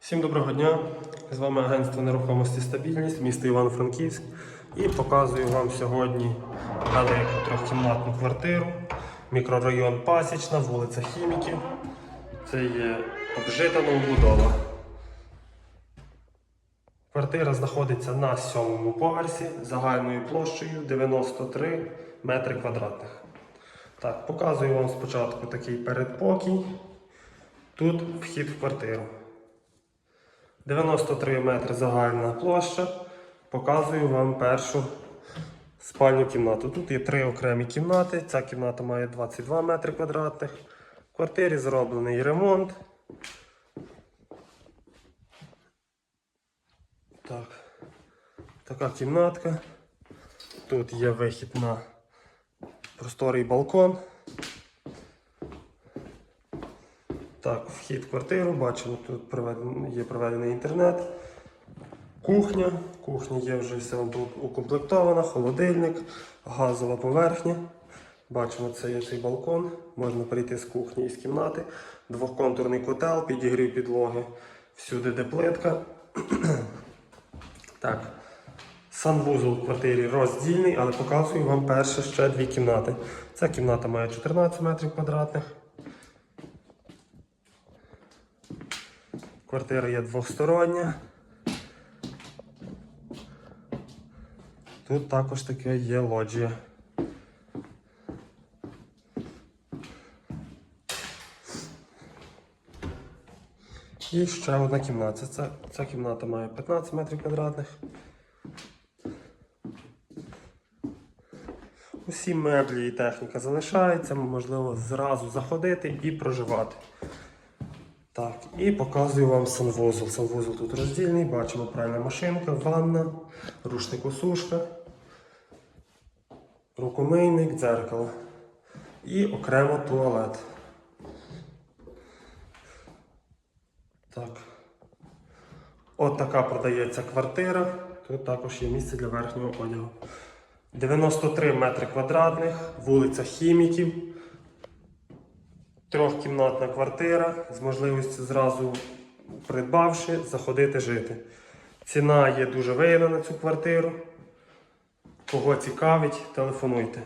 Всім доброго дня! З вами агентство нерухомості стабільність, місто Івано-Франківськ. І показую вам сьогодні велику трьохкімнатну квартиру, мікрорайон Пасічна, вулиця Хіміків. Це є обжита новобудова. Квартира знаходиться на сьомому поверсі загальною площею 93 метри квадратних. Так, показую вам спочатку такий передпокій. Тут вхід в квартиру. 93 метри загальна площа. Показую вам першу спальню кімнату. Тут є три окремі кімнати. Ця кімната має 22 метри квадратних. В квартирі зроблений ремонт. Так. Така кімнатка. Тут є вихід на просторий балкон. Так, вхід в квартиру, бачимо, тут є проведений інтернет. Кухня. Кухня є вже все укомплектована, холодильник, газова поверхня. Bачимо, це є цей балкон. Можна перейти з кухні і з кімнати. Двохконтурний котел, підігрів підлоги. Всюди де плитка. так. Санвузол в квартирі роздільний, але показую вам перше ще дві кімнати. Ця кімната має 14 метрів квадратних. Квартира є двостороння. Тут також таке є лоджія. І ще одна кімната. Ця, ця кімната має 15 метрів квадратних. Усі меблі і техніка залишаються, можливо зразу заходити і проживати. Так, і показую вам санвузол. Санвузол тут роздільний, бачимо пральна машинка, ванна, рушникосушка, рукомийник, дзеркало. І окремо туалет. Так. От така продається квартира. Тут також є місце для верхнього одягу. 93 метри квадратних, вулиця Хіміків. Трьохкімнатна квартира з можливістю зразу придбавши, заходити жити. Ціна є дуже вигідна на цю квартиру. Кого цікавить, телефонуйте.